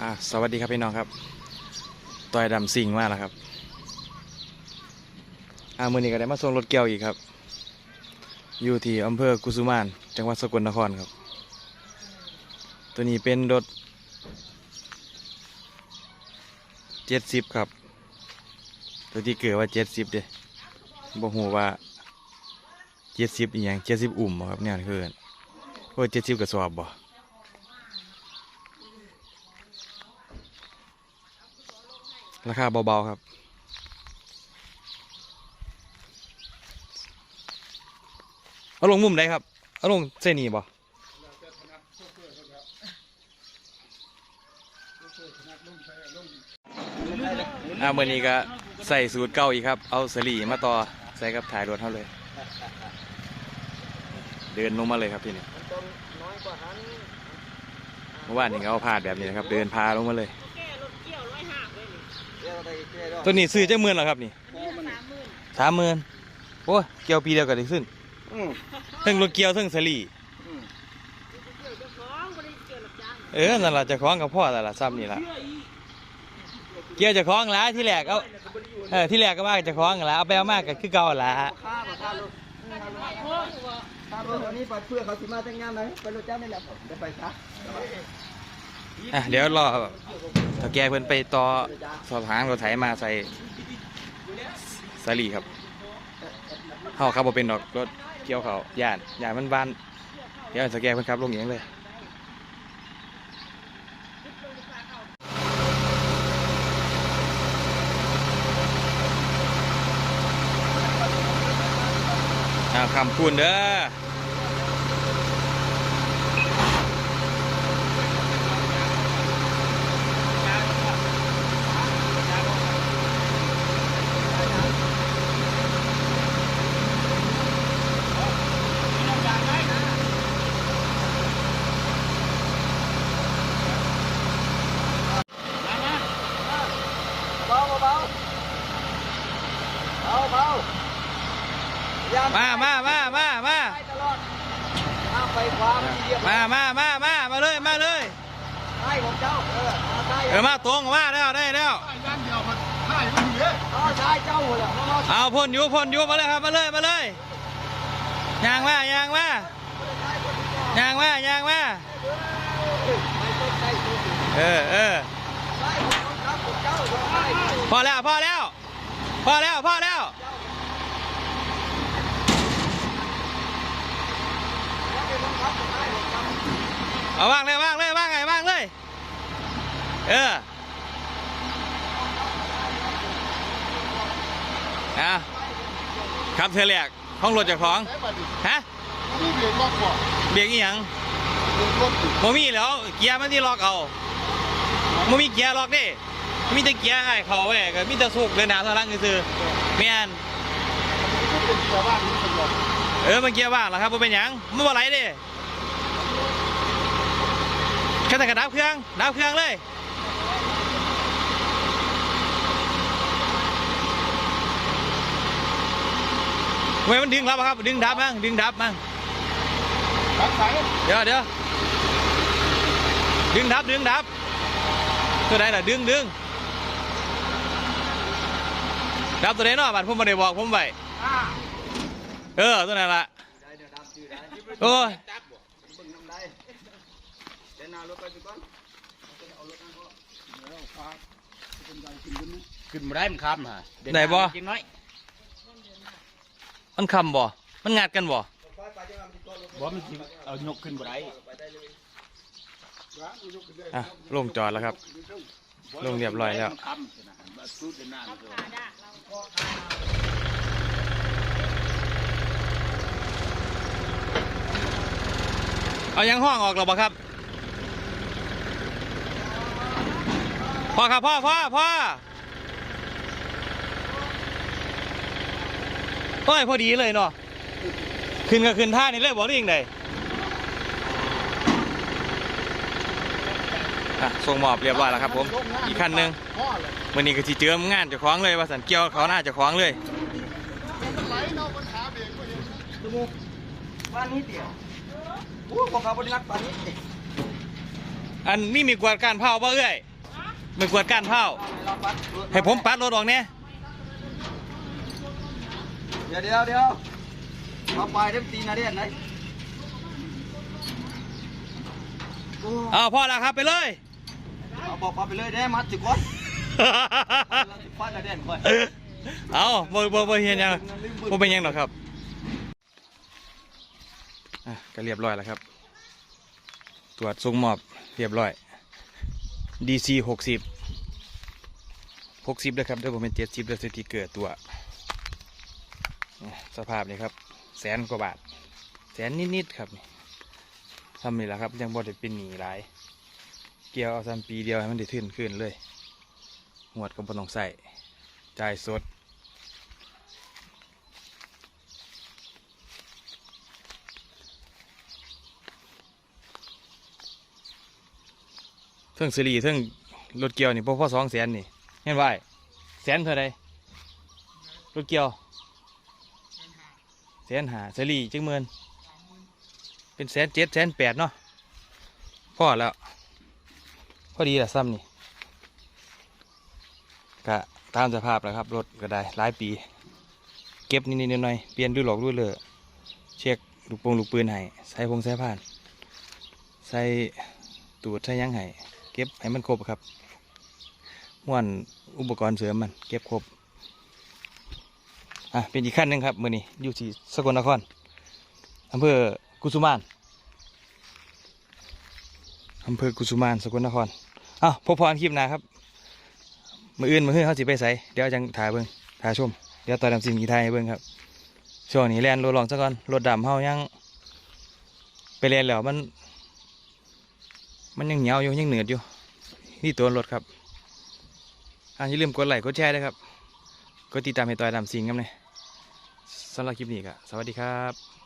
อ่าสวัสดีครับพี่น้องครับต่อยดำสิงมากแล้วครับอ่ามือนี้ก็ได้มาส่งรถเกี่ยวอีกครับ อยู่ที่อำเภอกุสุมาน จังหวัดสกลนครครับ ตัวนี้เป็นรถเจ็ดสิบครับ ตัวที่เกิดว่าเจ็ดสิบเด้บอกหูว่าเจ็ดสิบอีกอย่างเจ็ดสิบอุ่มครับเนี่ยคือเอิ้นโอ้เจ็ดสิบกระสอบบ่ ราคาเบาๆครับ เอาลงมุมไหนครับ เอาลงเส้นนี้บ่อ่าเมื่อนี้ก็ใส่สูตรเก่าอีกครับ เอาสลีมาต่อใส่กับถ่ายรถเท่าเลย เดินลงมาเลยครับที่นี่เมื่อวานนี้เอาพาดแบบนี้นะครับ เดินพาลงมาเลย ตัวนี้ซื้อจะเมื่อนเหรอครับนี่นี่สามหมื่นสามหมื่นโอ้ยเกี่ยวปีเดียวกันได้ขึ้นอืมทั้งรถเกี่ยวทั้งสลีอืมเกี่ยวเจะฟ้าของบริเกี่ยวหลับจ้างเออนั่นล่ะจะคล้องกับพ่อนั่นล่ะซ้ำนี่ล่ะเกี่ยวจะคล้องแล้วที่แรกเอาเออที่แรกก็ว่าจะคล้องแล้วเอาไปเอามากก็คือเก่าละค่าบ่ค่ารถค่ารถวันนี้ไปเพื่อเขาสิมาแต่งงานไหนไปรถจ้างนี่แหละผมได้ไปซะ อะเดี๋ยวรอถ้าแกเพิ่นไปต่อสอบหางรถไถมาใส่สลีครับเฮาขับบ่เป็นดอกรถเกี่ยวเขาย่านย่านมันบานเดี๋ยวสแกเพิ่นขับลงเองเลยคำพูนเด้อ เบาเบาเบาเบาอย่า มามามามามาไปตลอดห้ามไปขวามันเดียวมามามามามาเลยมาเลยให้ของเจ้าเออมาใช่เออมาตรงมาแล้วได้แล้วเอาใช่เจ้าหมดแล้วเอาพ่นอยู่พ่นอยู่มาเลยครับมาเลยมาเลยยางมายางมายางมายางมาไม่ต้องใช้ตัวเออเออใช่ของครับของเจ้าใช่พอแล้วพอแล้วพอแล้วพอแล้ว เอาว่างเลยว่างเลยว่างไงว่างเลย เออเอาครับเธอแรกห้องรถจากของฮะเบียดมากกว่าเบรกอีหยังเบียรถอยู่โมมีแล้วเกียร์มันที่ล็อกเอาโมมีเกียร์ล็อกเด้มีแต่เกียร์ไอ้เขาแหวกมีแต่สุกเดินหน้าถอยหลังซื่อๆแม่นก็เป็นชาวบ้านนี่คนเออมันเกียร์ว่างเหรอครับมันเป็นหยังมันบ่ไหลเด้ แค่แต่กระดับเครื่องดับเครื่องเลยเว้ยมันดึงรับอะครับ ดึงดับมั้งดึงดับมั้งทางสายเดี๋ยวเดี๋ยวดึงดับดึงดับตัวไหนล่ะดึงดึงดับตัวไหนเนาะบัดผมไม่ได้บอกผมไว้เออตัวไหนล่ะโอ้ย ขึ้นมาได้มันครับฮะไหนบ่จริงน้อยมันคำบ่ มันงัดกันบ่ บ่มันสิเอายกขึ้นบ่ได้อะลงจอดแล้วครับ ลงเรียบร้อยแล้ว มันค้ำสินะบ่สู้เดินหน้ามันก็ขาดากเราเอายังห้องออกหรอบ่ครับ พ่อครับพ่อพ่อพ่อโอ้ยพอดีเลยเนาะขึ้นก็ขึ้นท่านี่เลยบอกได้ยังไงอะส่งมอบเรียบร้อยแล้วครับ ผมอีกคันหนึ่งวันนี้ก็สิเจิมงานจะคล้องเลยว่าสันเกี่ยวเขาหน้าจะคล้องเลยมันไหลเนาะมันขามก้านนี้เดียวอู้ของเขาบริรักบ้านนี้อันนี้มีกวาดการเผาบ่เอ้ย ไม่กวดก้านเผาเราปัดให้ผมปัดรถออกเนี่ยเดี๋ยวเดี๋ยวเดี๋ยวมาไปเต็มตีนาเดียนไหนโอ้เอาพ่อแล้วครับไปเลยเอาบอกมาไปเลยได้มัดสิก่อนเราสิปัดนาเดียนก่อนเอาบ่บ่บ่เฮียนยังบ่เป็นหยังหรอกครับอะก็เรียบร้อยแล้วครับ ตรวจส่งมอบเรียบร้อย DC หกสิบหกสิบนะครับเดี๋ยวผมเป็นเจ็ดสิบแลยสติเกิดตัว สภาพนี่ครับ แสนกว่าบาท แสนนิดๆครับทำนี่แหละครับยังบอดเป็นหนีหลาย เกี่ยวเอาซ้ำปีเดียวให้มันได้ขึ้นขึ้นเลยหวดกับ่ต้องใส่จ่ายสด ทิงสิรีเทิงรถเกี่ยวนี่พ่อพ่อสองแสนนี่เห็นไหวแสนเท่าไรรถเกี่ยวแสนหาสิรีจังเมินเป็นแสนเจ็ดแสนแปดเนาะพ่อแล้วพอดีแหละซ้ำนี่ก็ตามสภาพแล้วครับรถก็ได้หลายปี เก็บนิดๆหน่อยๆเปลี่ยนดูหลอกดูเลยเช็คลูกโป่งลูกปืนให้ใส่พงใส่ผ่าน ใส่ตูดใส่ยังให้ เก็บให้มันครบครับม้วนอุปกรณ์เสริมมันเก็บครบอะเป็นอีกขั้นหนึ่งครับมือนี้อยู่ที่สกลนครอำเภอกุสุมานอำเภอกุสุมานสกลนครอ้าวพบพรคลิปหนาครับมืออื่นมืออื่นเขาสิไปใส่เดี๋ยวจังถ่ายเบิ้งถ่ายชมเดี๋ยวตอนนำสิ่งกีไทยเบิ้งครับช่วงนี้แลนรถลองซะก่อนรถดำเฮายังไปเรียนแล้วมัน มันยังเหนียวอยู่ยังเหนืดอยู่ นี่ตัวรถครับอ่าอย่าลืมกดไลค์กดแชร์ด้วยครับ กดติดตามให้ต่อยดำสิงกันเลยสำหรับคลิปนี้ก็สวัสดีครับ